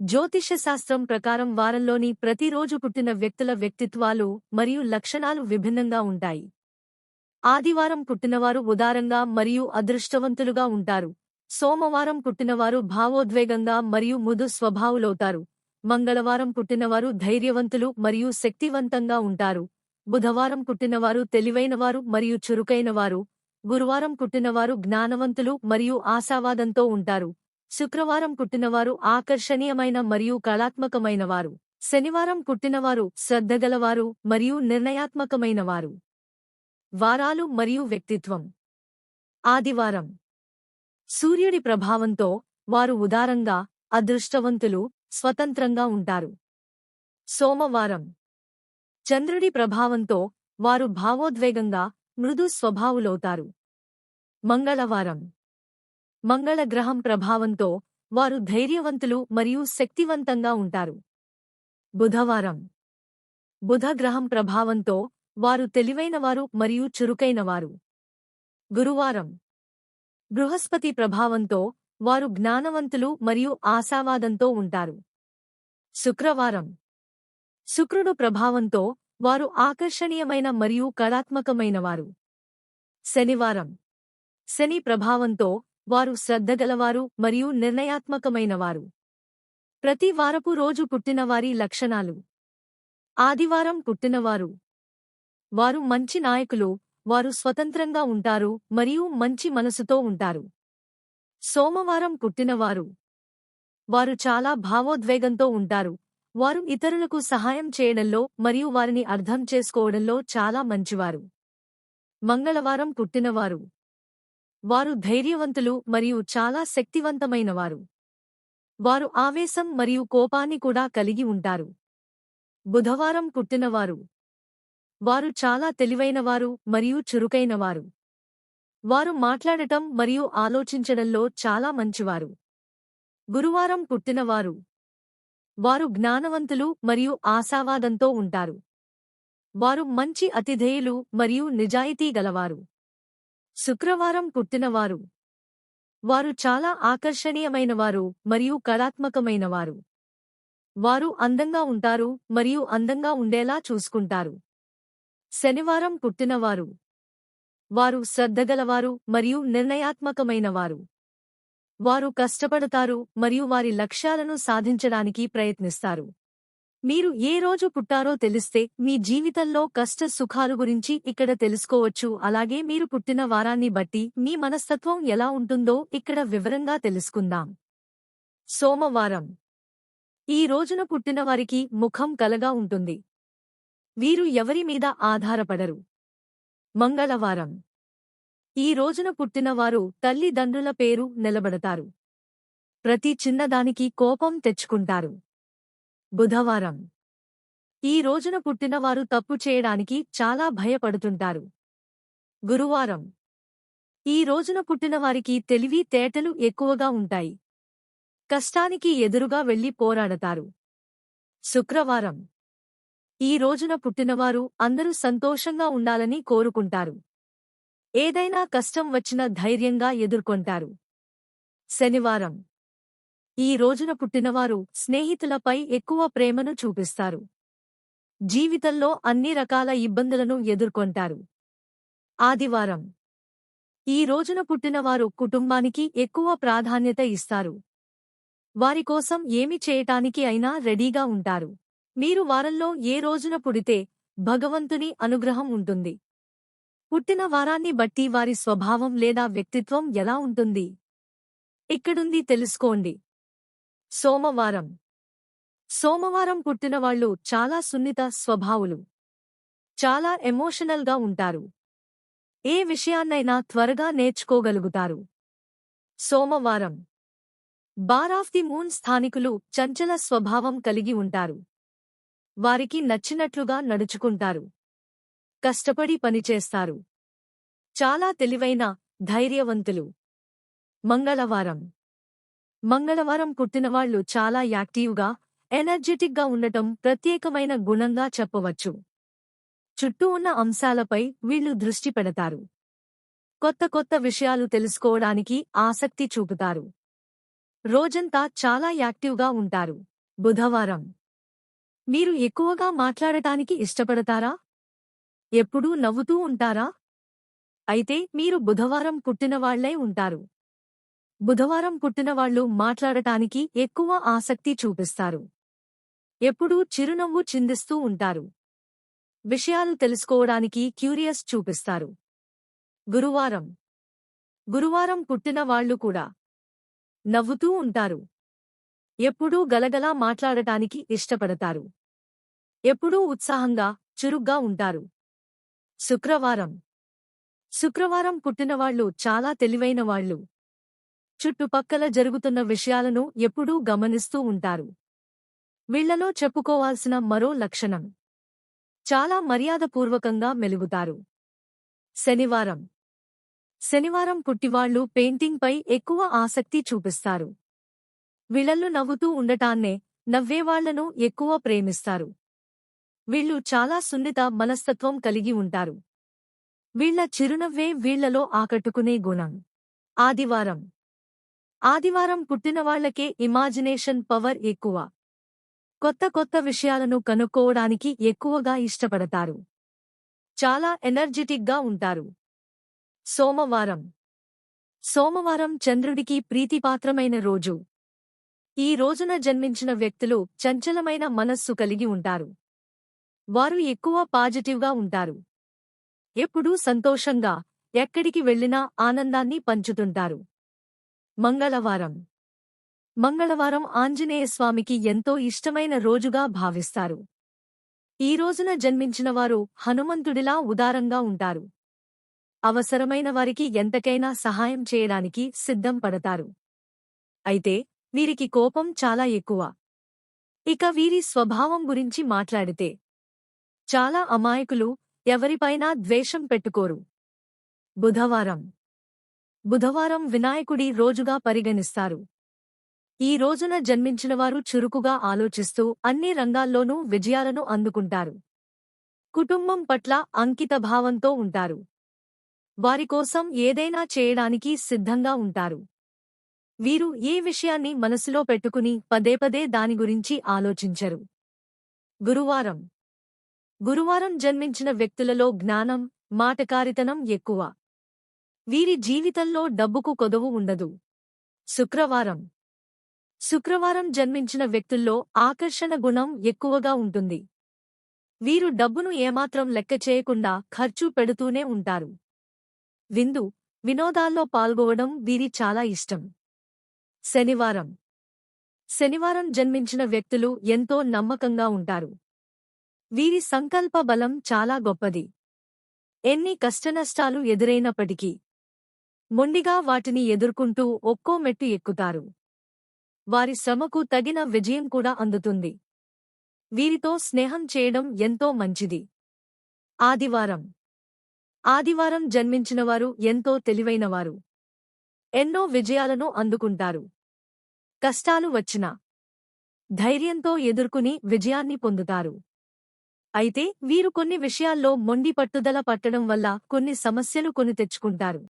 జ్యోతిషశాస్త్రం ప్రకారం వారంలోని ప్రతిరోజు పుట్టిన వ్యక్తుల వ్యక్తిత్వాలు మరియు లక్షణాలు విభిన్నంగా ఉంటాయి. ఆదివారం పుట్టినవారు ఉదారంగా మరియు అదృష్టవంతులుగా ఉంటారు. సోమవారం పుట్టినవారు భావోద్వేగంగా మరియు మృదు స్వభావులవుతారు. మంగళవారం పుట్టినవారు ధైర్యవంతులు మరియు శక్తివంతంగా ఉంటారు. బుధవారం పుట్టినవారు తెలివైనవారు మరియు చురుకైనవారు. గురువారం పుట్టినవారు జ్ఞానవంతులు మరియు ఆశావాదంతో ఉంటారు. శుక్రవారం పుట్టినవారు ఆకర్షణీయమైన మరియు కళాత్మకమైనవారు. శనివారం పుట్టినవారు శ్రద్ధగలవారు మరియు నిర్ణయాత్మకమైనవారు. వారాలు మరియు వ్యక్తిత్వం. ఆదివారం. సూర్యుడి ప్రభావంతో వారు ఉదారంగా అదృష్టవంతులు స్వతంత్రంగా ఉంటారు. సోమవారం. చంద్రుడి ప్రభావంతో వారు భావోద్వేగంగా మృదు స్వభావులవుతారు. మంగళవారం. మంగళ గ్రహం ప్రభావంతో వారు ధైర్యవంతులు మరియు శక్తివంతంగా ఉంటారు. బుధవారం. బుధ గ్రహం ప్రభావంతో వారు తెలివైనవారు మరియు చురుకైనవారు. గురువారం. బృహస్పతి ప్రభావంతో వారు జ్ఞానవంతులు మరియు ఆశావాదంతో ఉంటారు. శుక్రవారం. శుక్రుడు ప్రభావంతో వారు ఆకర్షణీయమైన మరియు కళాత్మకమైనవారు. శనివారం. శని ప్రభావంతో వారు శ్రద్ధగలవారు మరియు నిర్ణయాత్మకమైనవారు. ప్రతి వారపు రోజు పుట్టినవారి లక్షణాలు. ఆదివారం పుట్టినవారు. వారు మంచి నాయకులు వారు స్వతంత్రంగా ఉంటారు మరియు మంచి మనసుతో ఉంటారు. సోమవారం పుట్టినవారు. వారు చాలా భావోద్వేగంతో ఉంటారు. వారు ఇతరులకు సహాయం చేయడంలో మరియు వారిని అర్థం చేసుకోవడంలో చాలా మంచివారు. మంగళవారం పుట్టినవారు. వారు ధైర్యవంతులు మరియు చాలా శక్తివంతమైనవారు. వారు ఆవేశం మరియు కోపాన్ని కూడా కలిగి ఉంటారు. బుధవారం పుట్టినవారు. వారు చాలా తెలివైనవారు మరియు చురుకైనవారు. వారు మాట్లాడటం మరియు ఆలోచించడంలో చాలా మంచివారు. గురువారం పుట్టినవారు. వారు జ్ఞానవంతులు మరియు ఆశావాదంతో ఉంటారు. వారు మంచి అతిధేయులు మరియు నిజాయితీ గలవారు. శుక్రవారం పుట్టినవారు. వారు చాలా ఆకర్షణీయమైనవారు మరియు కళాత్మకమైనవారు. వారు అందంగా ఉంటారు మరియు అందంగా ఉండేలా చూసుకుంటారు. శనివారం పుట్టినవారు. వారు శ్రద్ధగలవారు మరియు నిర్ణయాత్మకమైనవారు. వారు కష్టపడతారు మరియు వారి లక్ష్యాలను సాధించడానికి ప్రయత్నిస్తారు. మీరు ఏ రోజు పుట్టారో తెలిస్తే మీ జీవితంలో కష్ట సుఖాలు గురించి ఇక్కడ తెలుసుకోవచ్చు. అలాగే మీరు పుట్టిన వారాన్ని బట్టి మీ మనస్తత్వం ఎలా ఉంటుందో ఇక్కడ వివరంగా తెలుసుకుందాం. సోమవారం. ఈ రోజున పుట్టిన వారికి ముఖం కలగా ఉంటుంది. వీరు ఎవరి మీద ఆధారపడరు. మంగళవారం. ఈ రోజున పుట్టినవారు తల్లిదండ్రుల పేరు నిలబడతారు. ప్రతి చిన్నదానికి కోపం తెచ్చుకుంటారు. బుధవారం. ఈ రోజున పుట్టినవారు తప్పు చేయడానికి చాలా భయపడుతుంటారు. గురువారం. ఈ రోజున పుట్టినవారికి తెలివి తేటలు ఎక్కువగా ఉంటాయి. కష్టానికి ఎదురుగా వెళ్ళి పోరాడతారు. శుక్రవారం. ఈ రోజున పుట్టినవారు అందరూ సంతోషంగా ఉండాలని కోరుకుంటారు. ఏదైనా కష్టం వచ్చినా ధైర్యంగా ఎదుర్కొంటారు. శనివారం. ఈ రోజున పుట్టినవారు స్నేహితులపై ఎక్కువ ప్రేమను చూపిస్తారు. జీవితంలో అన్ని రకాల ఇబ్బందులను ఎదుర్కొంటారు. ఆదివారం. ఈ రోజున పుట్టినవారు కుటుంబానికి ఎక్కువ ప్రాధాన్యత ఇస్తారు. వారి కోసం ఏమి చేయటానికి అయినా రెడీగా ఉంటారు. మీరు వారంలో ఏ రోజున పుడితే భగవంతుని అనుగ్రహం ఉంటుంది. పుట్టిన వారాన్ని బట్టి వారి స్వభావం లేదా వ్యక్తిత్వం ఎలా ఉంటుంది? ఇక్కడుంది తెలుసుకోండి. సోమవారం. సోమవారం పుట్టినవాళ్ళు చాలా సున్నిత స్వభావులు. చాలా ఎమోషనల్గా ఉంటారు. ఏ విషయాన్నైనా త్వరగా నేర్చుకోగలుగుతారు. సోమవారం. బార్ ఆఫ్ ది మూన్ స్థానికులు చంచల స్వభావం కలిగి ఉంటారు. వారికి నచ్చినట్లుగా నడుచుకుంటారు. కష్టపడి పనిచేస్తారు. చాలా తెలివైన ధైర్యవంతులు. మంగళవారం. మంగళవారం పుట్టినవాళ్ళు చాలా యాక్టివ్గా ఎనర్జెటిక్గా ఉండటం ప్రత్యేకమైన గుణంగా చెప్పవచ్చు. చుట్టూ ఉన్న అంశాలపై వీళ్ళు దృష్టి పెడతారు. కొత్త కొత్త విషయాలు తెలుసుకోవడానికి ఆసక్తి చూపుతారు. రోజంతా చాలా యాక్టివ్గా ఉంటారు. బుధవారం. మీరు ఎక్కువగా మాట్లాడటానికి ఇష్టపడతారా? ఎప్పుడూ నవ్వుతూ ఉంటారా? అయితే మీరు బుధవారం పుట్టినవాళ్ళై ఉంటారు. బుధవారం పుట్టినవాళ్ళు మాట్లాడటానికి ఎక్కువ ఆసక్తి చూపిస్తారు. ఎప్పుడూ చిరునవ్వు చిందిస్తూ ఉంటారు. విషయాలు తెలుసుకోవడానికి క్యూరియస్ చూపిస్తారు. గురువారం. గురువారం పుట్టినవాళ్ళు కూడా నవ్వుతూ ఉంటారు. ఎప్పుడూ గలగలా మాట్లాడటానికి ఇష్టపడతారు. ఎప్పుడూ ఉత్సాహంగా చురుగ్గా ఉంటారు. శుక్రవారం. శుక్రవారం పుట్టినవాళ్ళు చాలా తెలివైన వాళ్ళు. చుట్టుపక్కల జరుగుతున్న విషయాలను ఎప్పుడూ గమనిస్తూ ఉంటారు. వీళ్ళలో చెప్పుకోవాల్సిన మరో లక్షణం. చాలా మర్యాదపూర్వకంగా మెలుగుతారు. శనివారం. శనివారం పుట్టివాళ్ళు పెయింటింగ్పై ఎక్కువ ఆసక్తి చూపిస్తారు. వీళ్ళల్లో నవ్వుతూ ఉండటాన్నే నవ్వేవాళ్ళను ఎక్కువ ప్రేమిస్తారు. వీళ్ళు చాలా సున్నిత మనస్తత్వం కలిగి ఉంటారు. వీళ్ళ చిరునవ్వే వీళ్ళలో ఆకట్టుకునే గుణం. ఆదివారం. ఆదివారం పుట్టినవాళ్ళకే ఇమాజినేషన్ పవర్ ఎక్కువ. కొత్త కొత్త విషయాలను కనుక్కోవడానికి ఎక్కువగా ఇష్టపడతారు. చాలా ఎనర్జెటిక్గా ఉంటారు. సోమవారం. సోమవారం చంద్రుడికి ప్రీతిపాత్రమైన రోజు. ఈ రోజున జన్మించిన వ్యక్తులు చంచలమైన మనస్సు కలిగి ఉంటారు. వారు ఎక్కువ పాజిటివ్గా ఉంటారు. ఎప్పుడూ సంతోషంగా ఎక్కడికి వెళ్ళినా ఆనందాన్ని పంచుతుంటారు. మంగళవారం. మంగళవారం ఆంజనేయస్వామికి ఎంతో ఇష్టమైన రోజుగా భావిస్తారు. ఈ రోజున జన్మించినవారు హనుమంతుడిలా ఉదారంగా ఉంటారు. అవసరమైన వారికి ఎంతకైనా సహాయం చేయడానికి సిద్ధం పడతారు. అయితే వీరికి కోపం చాలా ఎక్కువ. ఇక వీరి స్వభావం గురించి మాట్లాడితే చాలా అమాయకులు ఎవరిపైనా ద్వేషం పెట్టుకోరు. బుధవారం. బుధవారం వినాయకుడి రోజుగా పరిగణిస్తారు. ఈ రోజున జన్మించినవారు చురుకుగా ఆలోచిస్తూ అన్ని రంగాల్లోనూ విజయాలను అందుకుంటారు. కుటుంబం పట్ల అంకితభావంతో ఉంటారు. వారికోసం ఏదైనా చేయడానికి సిద్ధంగా ఉంటారు. వీరు ఏ విషయాన్ని మనసులో పెట్టుకుని పదే పదే దాని గురించి ఆలోచించరు. గురువారం. గురువారం జన్మించిన వ్యక్తులలో జ్ఞానం మాటకారితనం ఎక్కువ. వీరి జీవితంలో డబ్బుకు కొదవు ఉండదు. శుక్రవారం. శుక్రవారం జన్మించిన వ్యక్తుల్లో ఆకర్షణ గుణం ఎక్కువగా ఉంటుంది. వీరు డబ్బును ఏమాత్రం లెక్క చేయకుండా ఖర్చు పెడుతూనే ఉంటారు. విందు వినోదాల్లో పాల్గొవడం వీరి చాలా ఇష్టం. శనివారం. శనివారం జన్మించిన వ్యక్తులు ఎంతో నమ్మకంగా ఉంటారు. వీరి సంకల్ప బలం చాలా గొప్పది. ఎన్ని కష్టనష్టాలు ఎదురైనప్పటికీ మొండిగా వాటిని ఎదుర్కొంటూ ఒక్కో మెట్టు ఎక్కుతారు. వారి శ్రమకు తగిన విజయం కూడా అందుతుంది. వీరితో స్నేహం చేయడం ఎంతో మంచిది. ఆదివారం. ఆదివారం జన్మించినవారు ఎంతో తెలివైనవారు. ఎన్నో విజయాలను అందుకుంటారు. కష్టాలు వచ్చినా ధైర్యంతో ఎదుర్కొని విజయాన్ని పొందుతారు. అయితే వీరు కొన్ని విషయాల్లో మొండి పట్టుదల పట్టడం వల్ల కొన్ని సమస్యలు కొని తెచ్చుకుంటారు.